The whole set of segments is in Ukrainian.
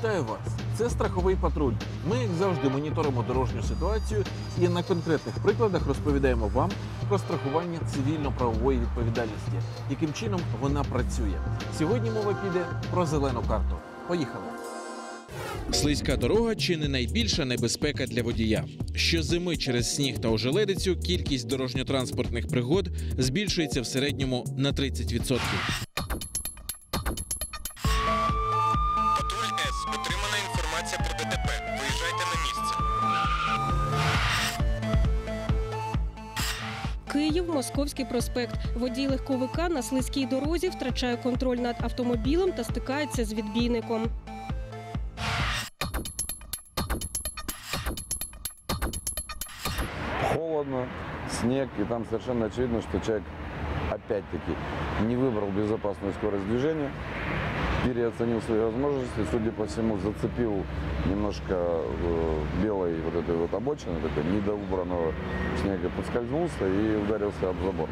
Вітаю вас! Це страховий патруль. Ми, як завжди, моніторимо дорожню ситуацію і на конкретних прикладах розповідаємо вам про страхування цивільно-правової відповідальності, яким чином вона працює. Сьогодні мова піде про зелену карту. Поїхали! Слизька дорога чи не найбільша небезпека для водія. Щозими через сніг та ожеледицю кількість дорожньо-транспортних пригод збільшується в середньому на 30%. Московський проспект. Водій легковика на слизькій дорозі втрачає контроль над автомобілем та стикається з відбійником. холодно, снег, и там совершенно очевидно, что человек опять-таки не выбрал безопасную скорость движения, переоценил свои возможности, судя по всему, зацепил немножко э, белой вот этой вот обочины, такой недоубранного снега, подскользнулся и ударился об забор.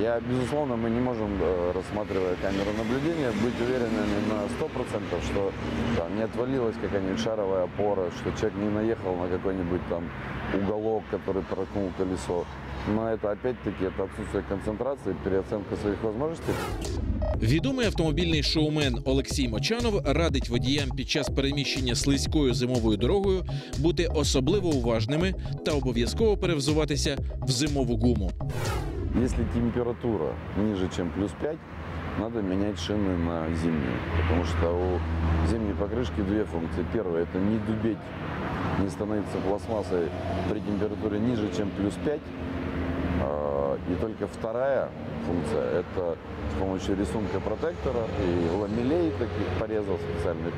Я, безусловно, мы не можем, э, рассматривая камеру наблюдения, быть уверенными на 100%, что там, не отвалилась какая-нибудь шаровая опора, что человек не наехал на какой-нибудь там уголок, который проткнул колесо. Но это опять-таки это отсутствие концентрации, переоценка своих возможностей. Відомий автомобільний шоумен Олексій Мочанов радить водіям під час переміщення слизькою зимовою дорогою бути особливо уважними та обов'язково перевзуватися в зимову гуму. Если температура ниже, чем плюс 5, надо менять шины на зимние. Потому что у зимней покрышки две функции. Первая – это не дубеть, не становиться пластмассой при температуре ниже, чем плюс 5. А, И только вторая функция – это с помощью рисунка протектора и ламелей таких порезов специальных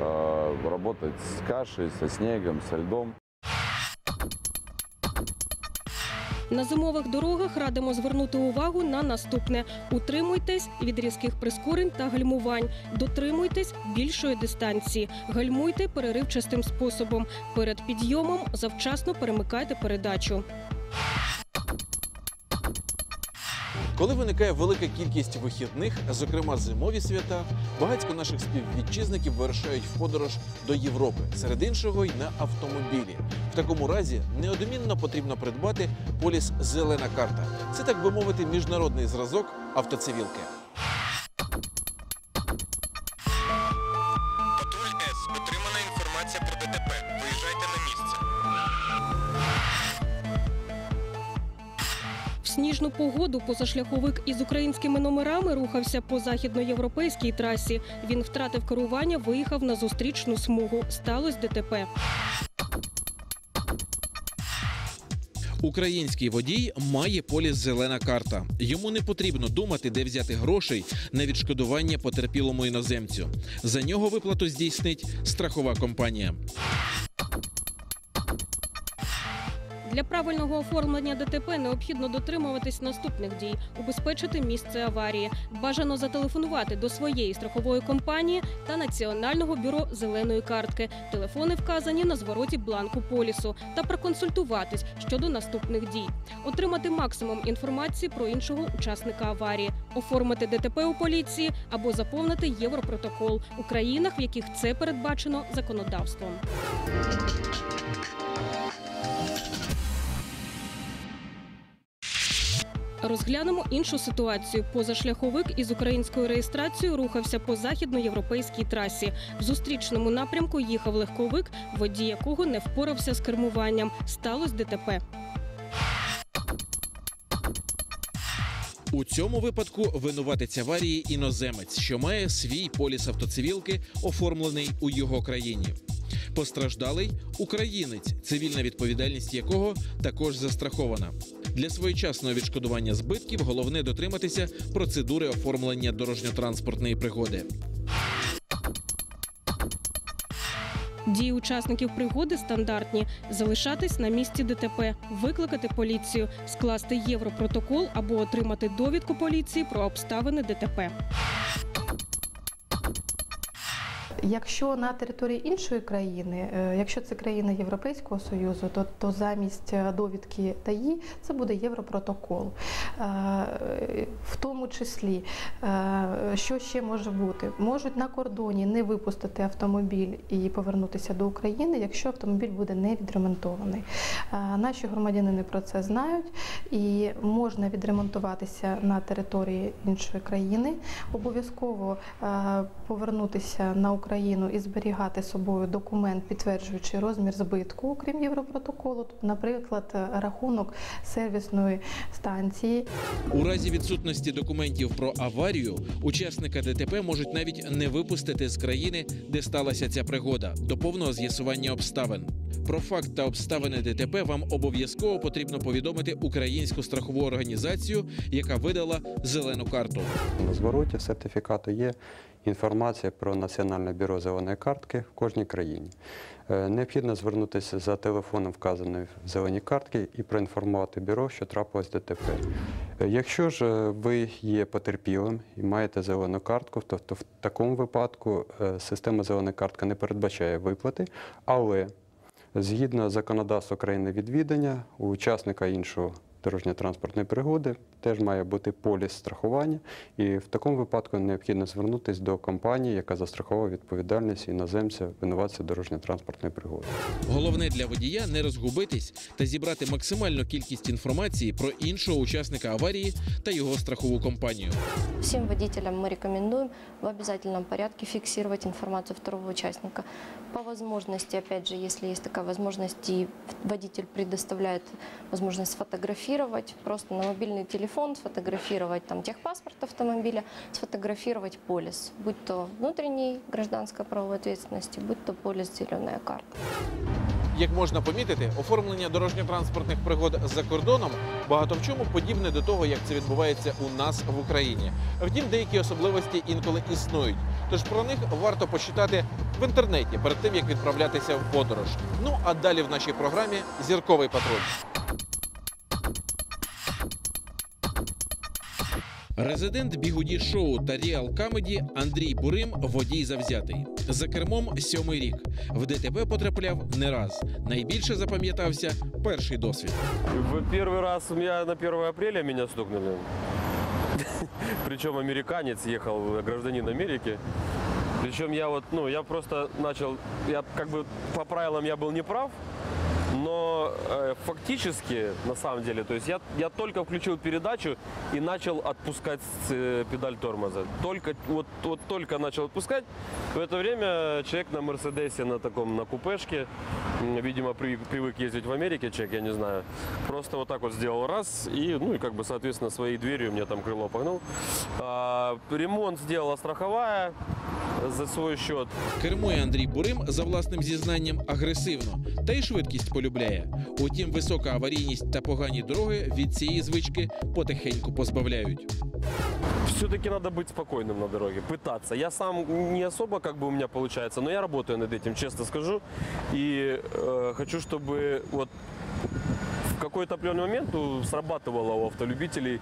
а, работать с кашей, со снегом, со льдом. На зимових дорогах радимо звернути увагу на наступне: утримуйтесь від різких прискорень та гальмувань, дотримуйтесь більшої дистанції, гальмуйте переривчастим способом. Перед підйомом завчасно перемикайте передачу. Коли виникає велика кількість вихідних, зокрема зимові свята, багатько наших співвітчизників вирушають в подорож до Європи, серед іншого й на автомобілі. В такому разі неодмінно потрібно придбати поліс Зелена карта. Це так би мовити, міжнародний зразок автоцивілки. В погоду позашляховик із українськими номерами рухався по західноєвропейській трасі. Він втратив керування, виїхав на зустрічну смугу. Сталось ДТП. Український водій має поліс зелена карта. Йому не потрібно думати, де взяти грошей на відшкодування потерпілому іноземцю. За нього виплату здійснить страхова компанія. Для правильного оформлення ДТП необхідно дотримуватись наступних дій: убезпечити місце аварії, бажано зателефонувати до своєї страхової компанії та Національного бюро зеленої картки. Телефони вказані на звороті бланку полісу. Та проконсультуватись щодо наступних дій, отримати максимум інформації про іншого учасника аварії, оформити ДТП у поліції або заповнити Європротокол. У країнах, в яких це передбачено законодавством. Розглянемо іншу ситуацію. Позашляховик із українською реєстрацією рухався по західноєвропейській трасі. В зустрічному напрямку їхав легковик, водій якого не впорався з кермуванням. Сталось ДТП. У цьому випадку винуватець аварії іноземець, що має свій поліс автоцивілки, оформлений у його країні. Постраждалий українець, цивільна відповідальність якого також застрахована. Для своєчасного відшкодування збитків головне дотриматися процедури оформлення дорожньо-транспортної пригоди. Дії учасників пригоди стандартні: залишатись на місці ДТП, викликати поліцію, скласти європротокол або отримати довідку поліції про обставини ДТП. Якщо на території іншої країни, е, якщо це країна Європейського союзу, то, то замість е, довідки ТАІ це буде європротокол. В тому числі, е, що ще може бути? Можуть на кордоні не випустити автомобіль і повернутися до України, якщо автомобіль буде не відремонтований. Е, Наші громадянини про це знають і можна відремонтуватися на території іншої країни. Обов'язково е, повернутися на Україну і зберігати собою документ, підтверджуючи розмір збитку, окрім Європротоколу, наприклад, е, рахунок сервісної станції. У разі відсутності документів про аварію учасника ДТП можуть навіть не випустити з країни, де сталася ця пригода, до повного з'ясування обставин. Про факт та обставини ДТП вам обов'язково потрібно повідомити українську страхову організацію, яка видала зелену карту. На звороті сертифікату є інформація про Національне бюро зеленої картки в кожній країні. Е, Необхідно звернутися за телефоном, вказаної в зеленій картці, і проінформувати бюро, що трапилось ДТП. Е, Якщо ж е, ви є потерпілим і маєте зелену картку, то, в такому випадку система зелена картка не передбачає виплати, але Згідно законодавства країни відвідання, у учасника іншого дорожньо-транспортної пригоди теж має бути поліс страхування, і в такому випадку необхідно звернутися до компанії, яка застраховує відповідальність іноземця винуватця дорожньо-транспортної пригоди. Головне для водія не розгубитись та зібрати максимальну кількість інформації про іншого учасника аварії та його страхову компанію. Всем водителям мы рекомендуем в обязательном порядке фиксировать информацию второго участника. По возможности, опять же, если есть такая возможность, и водитель предоставляет возможность сфотографировать, просто на мобильный телефон сфотографировать там техпаспорт автомобиля, сфотографировать полис, будь то внутренней гражданской правовой ответственности, будь то полис зеленая карта. Як можна помітити, оформлення дорожньо-транспортних пригод за кордоном багато в чому подібне до того, як це відбувається у нас в Україні. Втім, деякі особливості інколи існують. Тож про них варто почитати в інтернеті перед тим, як відправлятися в подорож. Ну а далі в нашій програмі зірковий патруль. Резидент бігуді шоу та ріал камеді Андрій Бурим водій завзятий. За кермом сьомий рік. В ДТП потрапляв не раз. Найбільше запам'ятався перший досвід. В первый раз у меня на 1 апреля меня стукнули. Причем американец ехал, гражданин Америки. Причем я вот, ну, я просто начал, я как бы по правилам я был неправ, но э, фактически, на самом деле, то есть я, я только включил передачу и начал отпускать э, педаль тормоза. Только, вот, вот только начал отпускать. В это время человек на Мерседесе, на таком, на купешке, видимо, при- привык ездить в Америке, человек, я не знаю, просто вот так вот сделал раз и, ну и как бы, соответственно, своей дверью мне там крыло погнал. А, ремонт сделала страховая за свой счет. Кермує Андрій Бурим за власним зізнанням агресивно та й швидкість полюбляє. Утім, висока аварійність та погані дороги від цієї звички потихеньку позбавляють. Все-таки надо быть спокойным на дороге, пытаться. Я сам не особо как бы у меня получается, но я работаю над этим, честно скажу. И э, хочу, чтобы вот в какой-то определенный момент ну, срабатывало у автолюбителей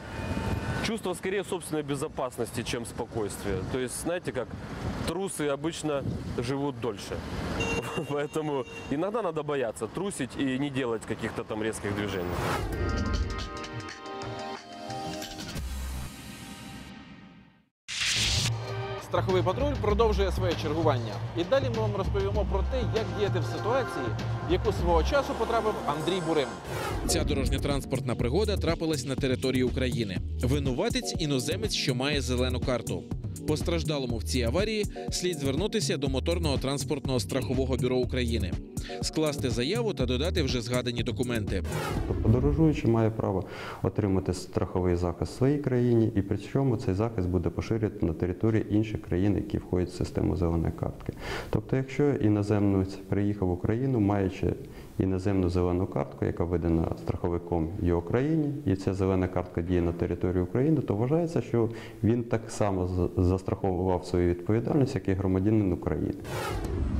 чувство скорее собственной безопасности, чем спокойствия. То есть, знаете, как трусы обычно живут дольше. Поэтому иногда надо бояться трусить и не делать каких-то там резких движений. Страховий патруль продовжує своє чергування. І далі ми вам розповімо про те, як діяти в ситуації, в яку свого часу потрапив Андрій Бурим. Ця дорожньо-транспортна пригода трапилась на території України. Винуватець іноземець, що має зелену карту. Постраждалому в цій аварії слід звернутися до моторного транспортного страхового бюро України, скласти заяву та додати вже згадані документи. Подорожуючий має право отримати страховий захист в своїй країні, і при цьому цей захист буде поширювати на території інших країн, які входять в систему зеленої картки. Тобто, якщо іноземець приїхав в Україну, маючи іноземну зелену картку, яка видана страховиком його країні, і ця зелена картка діє на території України, то вважається, що він так само застраховував свою відповідальність, як і громадянин України.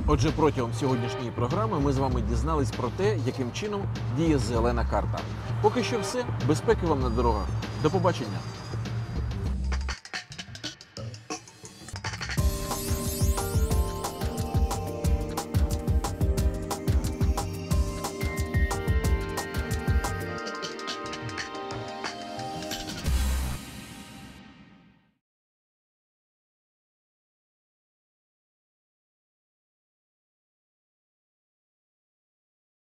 Отже, протягом сьогоднішньої програми ми з вами дізнались про те, яким чином діє зелена карта. Поки що все. Безпеки вам на дорогах. До побачення.